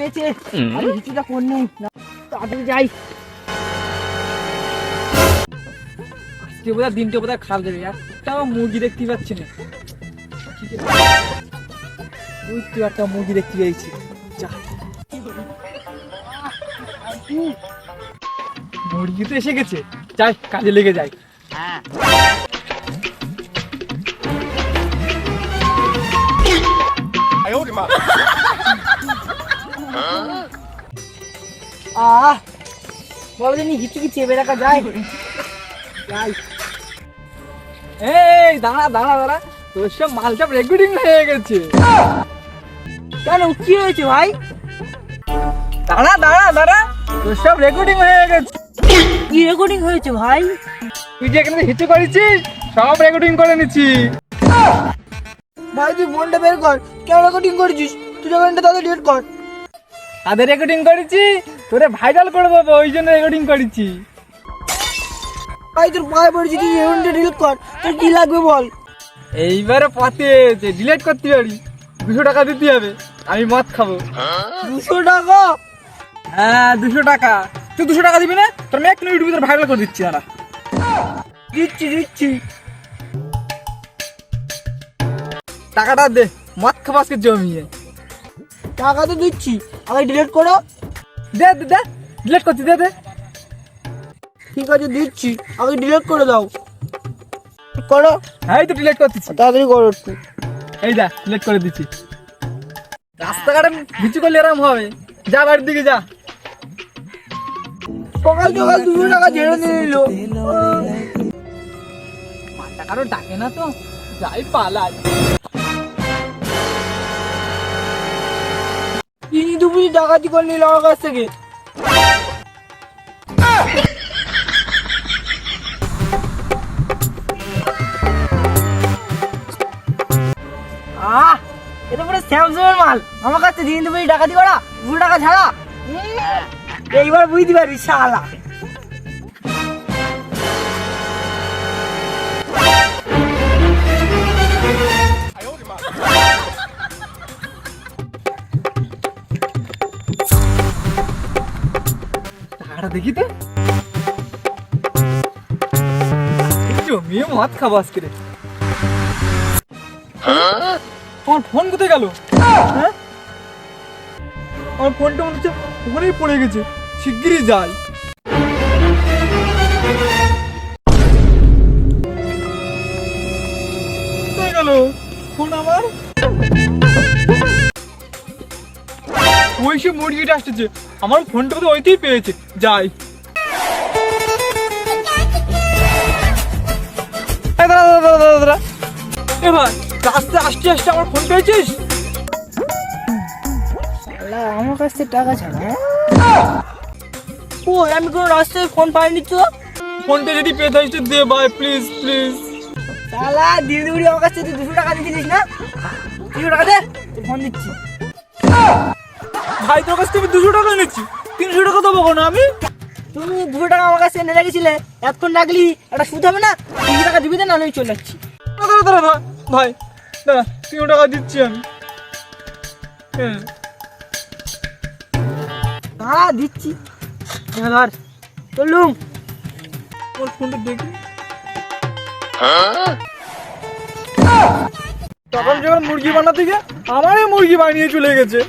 পেয়েছে আমি কিছুটা ফোন নেই তাড়াতাড়ি যাই। আজকে বোধহয় দিনটা বোধহয় খারাপ যাবে একটা মুরগি দেখতে পাচ্ছি না। ওই তো একটা মুরগি দেখতে পেয়েছি। যা। মুরগি তো এসে গেছে। যাই কাজে লেগে যাই। আহ, বলো জানি কিছু কি চেপে রাখা যায়? যাই। এই, দাঁড়া দাঁড়া দাঁড়া। তোর সব মাল সব রেকর্ডিং হয়ে গেছে। কেন, কি হয়েছে ভাই? দাঁড়া দাঁড়া দাঁড়া। তোর সব রেকর্ডিং হয়ে গেছে। কি রেকর্ডিং হয়েছে ভাই? তুই যে এখানে হিটে করেছিস, সব রেকর্ডিং করে নিচ্ছি। ভাই, তুই ফোনটা বের কর। কেন রেকর্ডিং করেছিস? তুই রেকর্ডিংটা তাদের ডিলিট কর। তাদের রেকর্ডিং করেছি তোরে ভাইরাল করে দেবো ওই জন্য রেকর্ডিং করেছি। ভাই তোর পায়ে পড়েছি তুই রেকর্ডিংটা ডিলিট কর তোর কি লাগবে বল? এইবারে পথে যে ডিলিট করতে পারি দুশো টাকা দিতে হবে আমি মদ খাব। দুশো টাকা? হ্যাঁ দুশো টাকা। তুই দুশো টাকা দিবি না? তোর মেয়ে একটু ইউটিউবে তোর ভাইরাল করে দিচ্ছি দাঁড়া। দিচ্ছি দিচ্ছি। টাকাটা দে মদ খাব আজকে জমিয়ে। টাকা তো দিচ্ছি আগে ডিলিট করো। দে দে দে ডিলিট করছি দে দে। ঠিক আছে দিচ্ছি আগে ডিলিট করে দাও। করো। হ্যাঁ তো ডিলিট করতেছি। তাড়াতাড়ি করো একটু। এই যা ডিলিট করে দিচ্ছি। রাস্তাঘাটে ভিচু করলে এরকম হবে। যা বাড়ির দিকে যা। সকাল সকাল দুশো টাকা নিল মানটা কারও ডাকে না তো। যাই পালাই। ডাকাতি করে নিল আমার কাছ থেকে। আহ এটা মাল। আমার কাছে দিন দুপুরি ডাকাতি করা, ভুল টাকা ছাড়া। এইবার বুঝতে পারবি, শালা। টাকাটা দেখি তো। খাব আজকে রে। তোমার ফোন কোথায় গেল? হ্যাঁ? আমার ফোনটা মনে হচ্ছে ওখানেই পড়ে গেছে। শিগগিরই যাই। কোথায় গেল? ফোন আমার? ওই সে মুরগিটা আসতেছে আমার ফোনটা তো ওইতেই পেয়েছে যাই। এই দাঁড়া দাঁড়া দাঁড়া দাঁড়া দাঁড়া। এ ভাই রাস্তা আসতে আসতে আমার ফোন পেয়েছিস? আমার কাছ থেকে টাকা ছাড়া ও আমি কোনো রাস্তায় ফোন পাইনি তো? ফোনটা যদি পেয়ে থাকিস তো দে ভাই প্লিজ প্লিজ শালা দিদি দিদি আমার কাছ থেকে দুশো টাকা দিয়েছিলিস না? দুশো টাকা দে ফোন দিচ্ছি। ভাই তোর কাছ থেকে দুশো টাকা নিচ্ছি তিনশো টাকা দেবো কোনো আমি? তুমি দুশো টাকা আমার কাছে এনে রেখেছিলে এতক্ষণ রাখলি একটা সুদ হবে না? তিনশো টাকা দিবি না আমি চলে যাচ্ছি দাঁড়া দাঁড়া ভাই ভাই দাঁড়া তিনশো টাকা দিচ্ছি আমি। হ্যাঁ। হ্যাঁ দিচ্ছি। ধর চলুম ওর ফোনটা দেখি। তখন যখন মুরগি বানাতে গিয়ে আমারই মুরগি বানিয়ে চলে গেছে?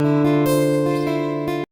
Música